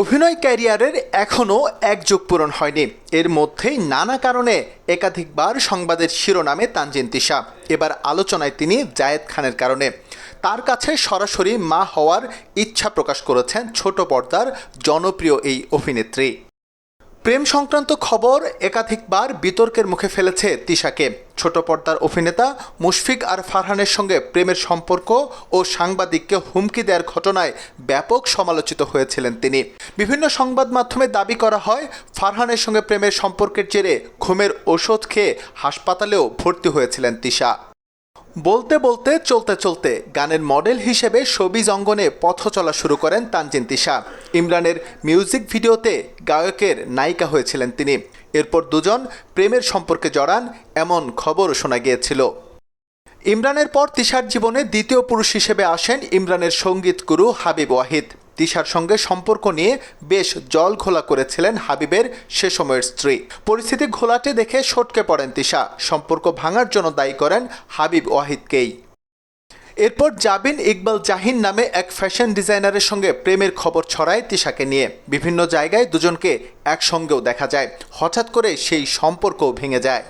অভিনয় ক্যারিয়ারের এখনও এক যুগ পূরণ হয়নি। এর মধ্যেই নানা কারণে একাধিকবার সংবাদের শিরোনামে তানজিন তিশা। এবার আলোচনায় তিনি জায়েদ খানের কারণে। তার কাছে সরাসরি মা হওয়ার ইচ্ছা প্রকাশ করেছেন ছোট পর্দার জনপ্রিয় এই অভিনেত্রী। প্রেম সংক্রান্ত খবর একাধিকবার বিতর্কের মুখে ফেলেছে তিশাকে। ছোট পর্দার অভিনেতা মুশফিক আর ফারহানের সঙ্গে প্রেমের সম্পর্ক ও সাংবাদিককে হুমকি দেওয়ার ঘটনায় ব্যাপক সমালোচিত হয়েছিলেন তিনি। বিভিন্ন সংবাদ মাধ্যমে দাবি করা হয়, ফারহানের সঙ্গে প্রেমের সম্পর্কের জেরে ঘুমের ওষুধ খেয়ে হাসপাতালেও ভর্তি হয়েছিলেন তিশা। বলতে বলতে, চলতে চলতে গানের মডেল হিসেবে শোবিজ অঙ্গনে পথ চলা শুরু করেন তানজিন তিশা। ইমরানের মিউজিক ভিডিওতে গায়কের নায়িকা হয়েছিলেন তিনি। এরপর দুজন প্রেমের সম্পর্কে জড়ান, এমন খবর শোনা গিয়েছিল। ইমরানের পর তিশার জীবনে দ্বিতীয় পুরুষ হিসেবে আসেন ইমরানের সংগীত গুরু হাবিব ওয়াহিদ। তিশার সঙ্গে সম্পর্ক নিয়ে বেশ জল ঘোলা করেছিলেন হাবিবের সে সময়ের স্ত্রী। পরিস্থিতি ঘোলাটে দেখে সটকে পড়েন তিশা। সম্পর্ক ভাঙার জন্য দায়ী করেন হাবিব ওয়াহিদকেই। এরপর জাবিন ইকবাল জাহিন নামে এক ফ্যাশন ডিজাইনারের সঙ্গে প্রেমের খবর ছড়ায় তিশাকে নিয়ে। বিভিন্ন জায়গায় দুজনকে একসঙ্গেও দেখা যায়। হঠাৎ করে সেই সম্পর্কও ভেঙে যায়।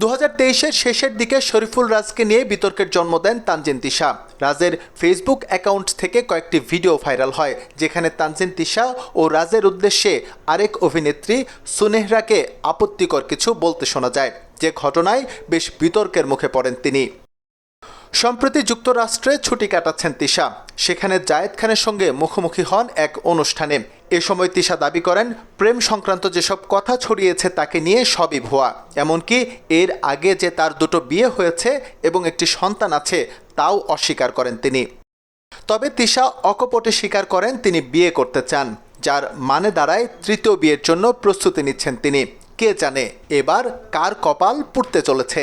দু তেইশের শেষের দিকে শরীফুল রাজকে নিয়ে বিতর্কের জন্ম দেন তানজিন তিশা। রাজের ফেসবুক অ্যাকাউন্ট থেকে কয়েকটি ভিডিও ভাইরাল হয়, যেখানে তানজিন তিশা ও রাজের উদ্দেশ্যে আরেক অভিনেত্রী সুনেহরাকে আপত্তিকর কিছু বলতে শোনা যায়। যে ঘটনায় বেশ বিতর্কের মুখে পড়েন তিনি। সম্প্রতি যুক্তরাষ্ট্রে ছুটি কাটাচ্ছেন তিশা। সেখানে জায়েদ খানের সঙ্গে মুখোমুখি হন এক অনুষ্ঠানে। এ সময় তিশা দাবি করেন, প্রেম সংক্রান্ত যেসব কথা ছড়িয়েছে তাকে নিয়ে সবই ভুয়া। এমনকি এর আগে যে তার দুটো বিয়ে হয়েছে এবং একটি সন্তান আছে, তাও অস্বীকার করেন তিনি। তবে তিশা অকপটে স্বীকার করেন তিনি বিয়ে করতে চান, যার মানে দাঁড়ায় তৃতীয় বিয়ের জন্য প্রস্তুতি নিচ্ছেন তিনি। কে জানে এবার কার কপাল পুড়তে চলেছে।